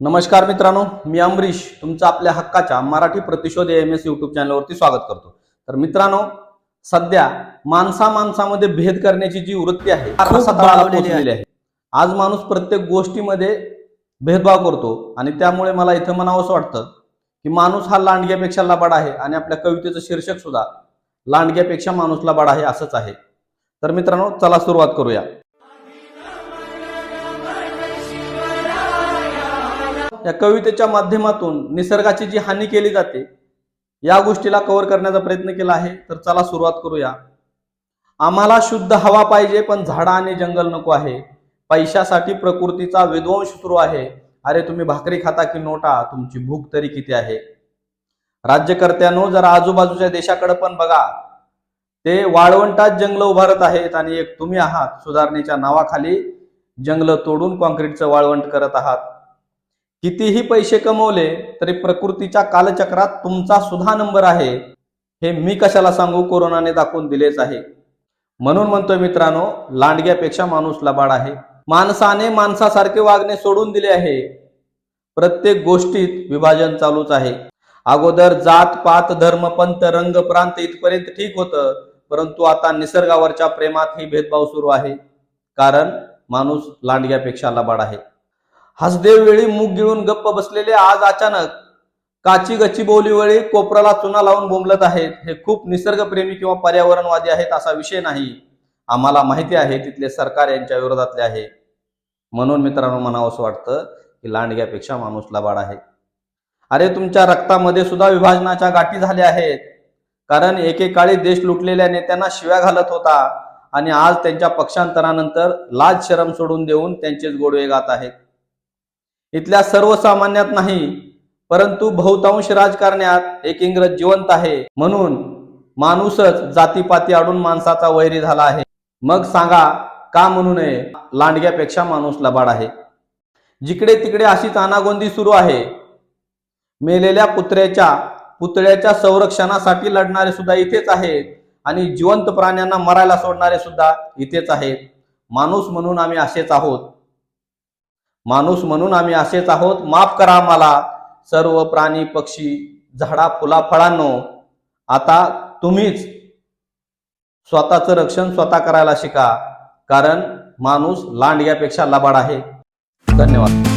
नमस्कार मित्रांनो मी अमरीश तुमचं आपल्या हक्काच्या मराठी प्रतिशोध एम एस युट्यूब चॅनलवरती स्वागत करतो. तर मित्रांनो सध्या माणसा माणसामध्ये भेद करण्याची जी वृत्ती आहे. आज माणूस प्रत्येक गोष्टीमध्ये भेदभाव करतो आणि त्यामुळे मला इथं म्हणावं असं वाटतं की माणूस हा लांडग्यापेक्षा लबाड आहे आणि आपल्या कवितेचं शीर्षक सुद्धा लांडग्यापेक्षा माणूस लबाड आहे असंच आहे. तर मित्रांनो चला सुरुवात करूया. या कवितेच्या माध्यमातून निसर्गाची जी हानी केली जाते या गोष्टीला कव्हर करण्याचा प्रयत्न केला आहे. तर चला सुरुवात करूया. आम्हाला शुद्ध हवा पाहिजे पण झाडं आणि जंगल नको आहे. पैशासाठी प्रकृतीचा विध्वंस सुरू आहे. अरे तुम्ही भाकरी खाता की नोटा? तुमची भूक तरी किती आहे? राज्यकर्त्यांनो जरा आजूबाजूच्या देशाकडे पण बघा. ते वाळवंटात जंगल उभारत आहेत आणि एक तुम्ही आहात सुधारणेच्या नावाखाली जंगल तोडून कॉन्क्रीटचं वाळवंट करत आहात. कितीही पैसे कमवले तरी प्रकृतीच्या कालचक्रात तुमचा सुद्धा नंबर आहे हे मी कशाला सांगू? कोरोनाने दाखवून दिलेच आहे. म्हणून म्हणतोय मित्रांनो लांडग्यापेक्षा माणूस लबाड आहे. माणसाने माणसासारखे वागणे सोडून दिले आहे. प्रत्येक गोष्टीत विभाजन चालूच आहे. अगोदर जात पात धर्म पंत रंग प्रांत इथपर्यंत ठीक होतं परंतु आता निसर्गावरच्या प्रेमात ही भेदभाव सुरू आहे. कारण माणूस लांडग्यापेक्षा लबाड आहे. हसदेव वेळी मूग गिळून गप्प बसलेले आज अचानक काची गच्ची बोली वेळी कोपराला चुना लावून बोंबलत आहेत. हे खूप निसर्गप्रेमी किंवा पर्यावरणवादी आहेत असा विषय नाही. आम्हाला माहिती आहे तिथले सरकार यांच्या विरोधातले आहे. म्हणून मित्रांनो म्हणावं असं वाटतं की लांडग्यापेक्षा माणूस लबाड आहे. अरे तुमच्या रक्तामध्ये सुद्धा विभाजनाच्या गाठी झाल्या आहेत. कारण एकेकाळी देश लुटलेल्या नेत्यांना शिव्या घालत होता आणि आज त्यांच्या पक्षांतरानंतर लाज शरम सोडून देऊन त्यांचेच गोडवे गात आहेत. इथल्या सर्वसामान्यात नाही परंतु बहुतांश राजकारण्यात एक इंग्रज जिवंत आहे. म्हणून माणूसच जातीपाती आडून माणसाचा वैरी झाला आहे. मग सांगा का म्हणू नये? लांडग्यापेक्षा माणूस लबाड आहे. जिकडे तिकडे अशीच अनागोंदी सुरू आहे. मेलेल्या पुत्र्याच्या पुतळ्याच्या संरक्षणासाठी लढणारे सुद्धा इथेच आहेत आणि जिवंत प्राण्यांना मरायला सोडणारे सुद्धा इथेच आहेत. माणूस म्हणून आम्ही असेच आहोत. माणूस म्हणून आम्ही असेच आहोत. माफ करा आम्हाला सर्व प्राणी पक्षी झाडा फुला फळांनो आता तुम्हीच स्वतःचं रक्षण स्वतः करायला शिका. कारण माणूस लांडग्यापेक्षा लबाड आहे. धन्यवाद.